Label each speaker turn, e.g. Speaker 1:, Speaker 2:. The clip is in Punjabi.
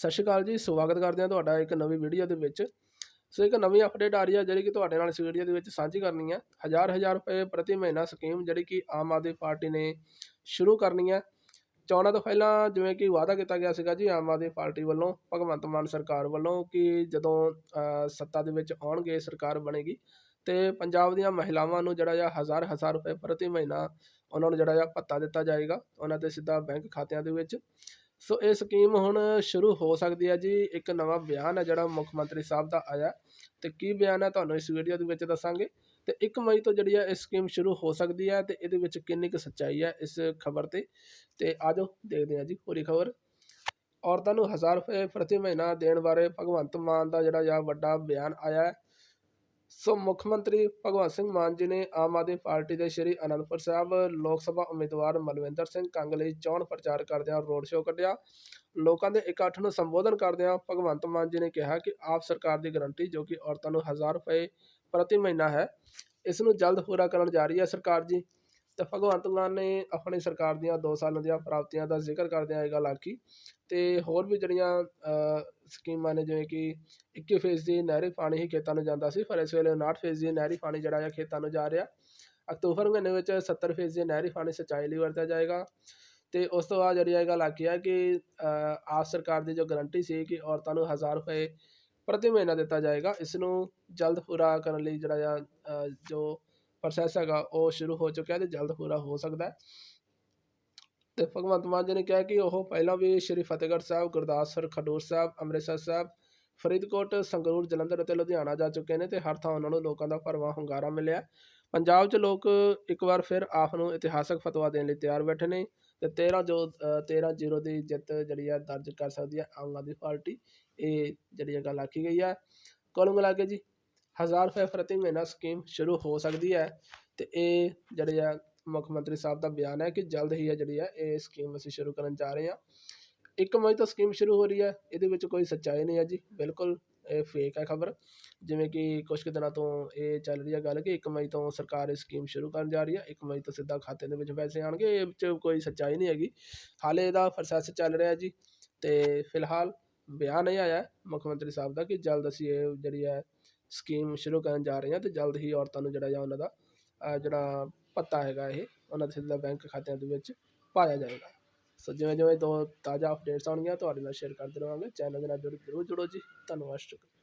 Speaker 1: ਸਤਿ ਸ਼੍ਰੀ ਅਕਾਲ ਜੀ, ਸਵਾਗਤ ਕਰਦੇ ਹਾਂ ਤੁਹਾਡਾ ਇੱਕ ਨਵੀਂ ਵੀਡੀਓ ਦੇ ਵਿੱਚ। ਸੋ ਇੱਕ ਨਵੀਂ ਅਪਡੇਟ ਆ ਰਹੀ ਹੈ ਜਿਹੜੀ ਕਿ ਤੁਹਾਡੇ ਨਾਲ ਇਸ ਵੀਡੀਓ ਦੇ ਵਿੱਚ ਸਾਂਝੀ ਕਰਨੀ ਹੈ। ਹਜ਼ਾਰ ਹਜ਼ਾਰ ਰੁਪਏ ਪ੍ਰਤੀ ਮਹੀਨਾ ਸਕੀਮ ਜਿਹੜੀ ਕਿ ਆਮ ਆਦਮੀ ਪਾਰਟੀ ਨੇ ਸ਼ੁਰੂ ਕਰਨੀ ਹੈ। ਚੋਣਾਂ ਤੋਂ ਪਹਿਲਾਂ ਜਿਵੇਂ ਕਿ ਵਾਅਦਾ ਕੀਤਾ ਗਿਆ ਸੀਗਾ ਜੀ ਆਮ ਆਦਮੀ ਪਾਰਟੀ ਵੱਲੋਂ, ਭਗਵੰਤ ਮਾਨ ਸਰਕਾਰ ਵੱਲੋਂ ਕਿ ਜਦੋਂ ਸੱਤਾ ਦੇ ਵਿੱਚ ਆਉਣਗੇ ਸਰਕਾਰ ਬਣੇਗੀ, ਤੇ ਪੰਜਾਬ ਦੀਆਂ ਮਹਿਲਾਵਾਂ ਨੂੰ ਜਿਹੜਾ ਆ ਹਜ਼ਾਰ ਹਜ਼ਾਰ ਰੁਪਏ ਪ੍ਰਤੀ ਮਹੀਨਾ ਉਹਨਾਂ ਨੂੰ ਜਿਹੜਾ ਆ ਭੱਤਾ ਦਿੱਤਾ ਜਾਏਗਾ। ਉਹਨਾਂ ਦੇ ਸਿੱਧਾ ਬੈਂਕ ਖਾਤਿਆਂ ਦੇ ਵਿੱਚ ਸੋ ਇਹ ਸਕੀਮ ਹੁਣ ਸ਼ੁਰੂ ਹੋ ਸਕਦੀ ਹੈ ਜੀ। ਇੱਕ ਨਵਾਂ ਬਿਆਨ ਹੈ ਜਿਹੜਾ ਮੁੱਖ ਮੰਤਰੀ ਸਾਹਿਬ ਦਾ ਆਇਆ ਤੇ ਕੀ ਬਿਆਨ ਹੈ ਤੁਹਾਨੂੰ ਇਸ ਵੀਡੀਓ ਦੇ ਵਿੱਚ ਦੱਸਾਂਗੇ। ਤੇ 1 ਮਈ ਤੋਂ ਜਿਹੜੀ ਹੈ ਇਹ ਸਕੀਮ ਸ਼ੁਰੂ ਹੋ ਸਕਦੀ ਹੈ ਤੇ ਇਹਦੇ ਵਿੱਚ ਕਿੰਨੀ ਕੁ ਸੱਚਾਈ ਹੈ ਇਸ ਖਬਰ ਤੇ। ਤੇ ਆਜੋ ਦੇਖਦੇ ਹਾਂ ਜੀ ਪੂਰੀ ਖਬਰ। ਔਰਤਾਂ ਨੂੰ 1000 ਰੁਪਏ ਪ੍ਰਤੀ ਮਹੀਨਾ ਦੇਣ ਬਾਰੇ ਭਗਵੰਤ ਮਾਨ ਦਾ ਜਿਹੜਾ ਆ ਵੱਡਾ ਬਿਆਨ ਆਇਆ ਹੈ। ਸੋ ਮੁੱਖ ਮੰਤਰੀ ਭਗਵੰਤ ਸਿੰਘ ਮਾਨ ਜੀ ਨੇ ਆਮ ਆਦਮੀ ਪਾਰਟੀ ਦੇ ਸ਼੍ਰੀ ਅਨੰਦਪੁਰ ਸਾਹਿਬ ਲੋਕ ਸਭਾ ਉਮੀਦਵਾਰ ਮਲਵਿੰਦਰ ਸਿੰਘ ਕੰਗ ਲਈ ਚੋਣ ਪ੍ਰਚਾਰ ਕਰਦਿਆਂ ਰੋਡ ਸ਼ੋਅ ਕੱਢਿਆ। ਲੋਕਾਂ ਦੇ ਇਕੱਠ ਨੂੰ ਸੰਬੋਧਨ ਕਰਦਿਆਂ ਭਗਵੰਤ ਮਾਨ ਜੀ ਨੇ ਕਿਹਾ ਕਿ ਆਪ ਸਰਕਾਰ ਦੀ ਗਰੰਟੀ ਜੋ ਕਿ ਔਰਤਾਂ ਨੂੰ 1000 ਰੁਪਏ ਪ੍ਰਤੀ ਮਹੀਨਾ ਹੈ, ਇਸ ਨੂੰ ਜਲਦ ਪੂਰਾ ਕਰਨ ਜਾ ਰਹੀ ਹੈ ਸਰਕਾਰ ਜੀ। ਤਾਂ ਭਗਵੰਤ ਮਾਨ ਨੇ ਆਪਣੀ ਸਰਕਾਰ ਦੀਆਂ ਦੋ ਸਾਲਾਂ ਦੀਆਂ ਪ੍ਰਾਪਤੀਆਂ ਦਾ ਜ਼ਿਕਰ ਕਰਦਿਆਂ ਇਹ ਗੱਲ ਆਖੀ ਅਤੇ ਹੋਰ ਵੀ ਜਿਹੜੀਆਂ ਸਕੀਮਾਂ ਨੇ ਜਿਵੇਂ ਕਿ 21 ਫੀਸਦੀ ਨਹਿਰੀ ਪਾਣੀ ਹੀ ਖੇਤਾਂ ਨੂੰ ਜਾਂਦਾ ਸੀ, ਪਰ ਇਸ ਵੇਲੇ 59 ਫੀਸਦੀ ਨਹਿਰੀ ਪਾਣੀ ਜਿਹੜਾ ਆ ਖੇਤਾਂ ਨੂੰ ਜਾ ਰਿਹਾ। ਅਕਤੂਬਰ ਮਹੀਨੇ ਵਿੱਚ 70 ਫੀਸਦੀ ਨਹਿਰੀ ਪਾਣੀ ਸਿੰਚਾਈ ਲਈ ਵਰਤਿਆ ਜਾਏਗਾ ਅਤੇ ਉਸ ਤੋਂ ਬਾਅਦ ਜਿਹੜੀ ਇਹ ਗੱਲ ਆਖੀ ਹੈ ਕਿ ਆਪ ਸਰਕਾਰ ਦੀ ਜੋ ਗਰੰਟੀ ਸੀ ਕਿ ਔਰਤਾਂ ਨੂੰ ਹਜ਼ਾਰ ਰੁਪਏ ਪ੍ਰਤੀ ਮਹੀਨਾ ਦਿੱਤਾ ਜਾਏਗਾ, ਇਸ ਨੂੰ ਜਲਦ ਪੂਰਾ ਕਰਨ ਲਈ ਜਿਹੜਾ ਆ ਜੋ ਪ੍ਰੋਸੈਸ ਹੈਗਾ, ਉਹ ਸ਼ੁਰੂ ਹੋ ਚੁੱਕਿਆ ਤੇ ਜਲਦ ਪੂਰਾ ਹੋ ਸਕਦਾ ਹੈ। ਤੇ ਭਗਵੰਤ ਮਾਨ ਜੀ ਨੇ ਕਿਹਾ ਕਿ ਉਹ ਪਹਿਲਾਂ ਵੀ ਸ਼੍ਰੀ ਫਤਿਹਗੜ੍ਹ ਸਾਹਿਬ, ਗੁਰਦਾਸਪੁਰ, ਖਡੂਰ ਸਾਹਿਬ, ਅੰਮ੍ਰਿਤਸਰ ਸਾਹਿਬ, ਫਰੀਦਕੋਟ, ਸੰਗਰੂਰ, ਜਲੰਧਰ ਅਤੇ ਲੁਧਿਆਣਾ ਜਾ ਚੁੱਕੇ ਨੇ ਤੇ ਹਰ ਥਾਂ ਉਹਨਾਂ ਨੂੰ ਲੋਕਾਂ ਦਾ ਭਰਵਾਂ ਹੁੰਗਾਰਾ ਮਿਲਿਆ ਪੰਜਾਬ 'ਚ ਲੋਕ ਇੱਕ ਵਾਰ ਫਿਰ ਆਪ ਨੂੰ ਇਤਿਹਾਸਕ ਫਤਵਾ ਦੇਣ ਲਈ ਤਿਆਰ ਬੈਠੇ ਨੇ ਤੇ 13 ਜੋ 13 ਜ਼ੀਰੋ ਦੀ ਜਿੱਤ ਜਿਹੜੀ ਆ ਦਰਜ ਕਰ ਸਕਦੀ ਹੈ ਆਮ ਆਦਮੀ ਪਾਰਟੀ, ਇਹ ਜਿਹੜੀ ਇਹ ਗੱਲ ਆਖੀ ਗਈ ਹੈ ਕੁੱਲ ਮਿਲਾ ਕੇ ਜੀ ਹਜ਼ਾਰ ਰੁਪਏ ਪ੍ਰਤੀ ਮਹੀਨਾ ਸਕੀਮ ਸ਼ੁਰੂ ਹੋ ਸਕਦੀ ਹੈ ਅਤੇ ਇਹ ਜਿਹੜੀ ਆ ਮੁੱਖ ਮੰਤਰੀ ਸਾਹਿਬ ਦਾ ਬਿਆਨ ਹੈ ਕਿ ਜਲਦ ਹੀ ਹੈ ਜਿਹੜੀ ਹੈ ਇਹ ਸਕੀਮ ਅਸੀਂ ਸ਼ੁਰੂ ਕਰਨ ਜਾ ਰਹੇ ਹਾਂ। ਇੱਕ ਮਈ ਤੋਂ ਸਕੀਮ ਸ਼ੁਰੂ ਹੋ ਰਹੀ ਹੈ, ਇਹਦੇ ਵਿੱਚ ਕੋਈ ਸੱਚਾਈ ਨਹੀਂ ਹੈ ਜੀ, ਬਿਲਕੁਲ ਇਹ ਫੇਕ ਹੈ ਖਬਰ। ਜਿਵੇਂ ਕਿ ਕੁਝ ਕੁ ਦਿਨਾਂ ਤੋਂ ਇਹ ਚੱਲ ਰਹੀ ਹੈ ਗੱਲ ਕਿ 1 ਮਈ ਤੋਂ ਸਰਕਾਰ ਇਹ ਸਕੀਮ ਸ਼ੁਰੂ ਕਰਨ ਜਾ ਰਹੀ ਹੈ 1 ਮਈ ਤੋਂ ਸਿੱਧਾ ਖਾਤੇ ਦੇ ਵਿੱਚ ਪੈਸੇ ਆਣਗੇ ਇਹ ਵਿੱਚ ਕੋਈ ਸੱਚਾਈ ਨਹੀਂ ਹੈਗੀ। ਹਾਲੇ ਇਹਦਾ ਪ੍ਰੋਸੈਸ ਚੱਲ ਰਿਹਾ ਜੀ ਤੇ ਫਿਲਹਾਲ ਬਿਆਨ ਇਹ ਆਇਆ ਮੁੱਖ ਮੰਤਰੀ ਸਾਹਿਬ ਦਾ ਕਿ ਜਲਦ ਅਸੀਂ ਇਹ ਜਿਹੜੀ ਹੈ ਸਕੀਮ ਸ਼ੁਰੂ ਕਰਨ ਜਾ ਰਹੇ ਹਾਂ ਤੇ ਜਲਦ ਹੀ ਔਰਤਾਂ ਨੂੰ ਜਿਹੜਾ ਆ ਉਹਨਾਂ ਦਾ ਜਿਹੜਾ ਭੱਤਾ ਹੈਗਾ ਇਹ, ਉਹਨਾਂ ਦੇ ਸਿੱਧਾ ਬੈਂਕ ਖਾਤਿਆਂ ਦੇ ਵਿੱਚ ਪਾਇਆ ਜਾਏਗਾ। ਸੋ ਜਿਵੇਂ ਜਿਵੇਂ ਦੋ ਤਾਜ਼ਾ ਅਪਡੇਟਸ ਆਉਣਗੀਆਂ, ਤੁਹਾਡੇ ਨਾਲ ਸ਼ੇਅਰ ਕਰਦੇ ਰਹਾਂਗੇ। ਚੈਨਲ ਦੇ ਨਾਲ ਜਰੂਰ ਜੁੜੋ ਜੀ। ਧੰਨਵਾਦ, ਸ਼ੁਕਰੀਆ।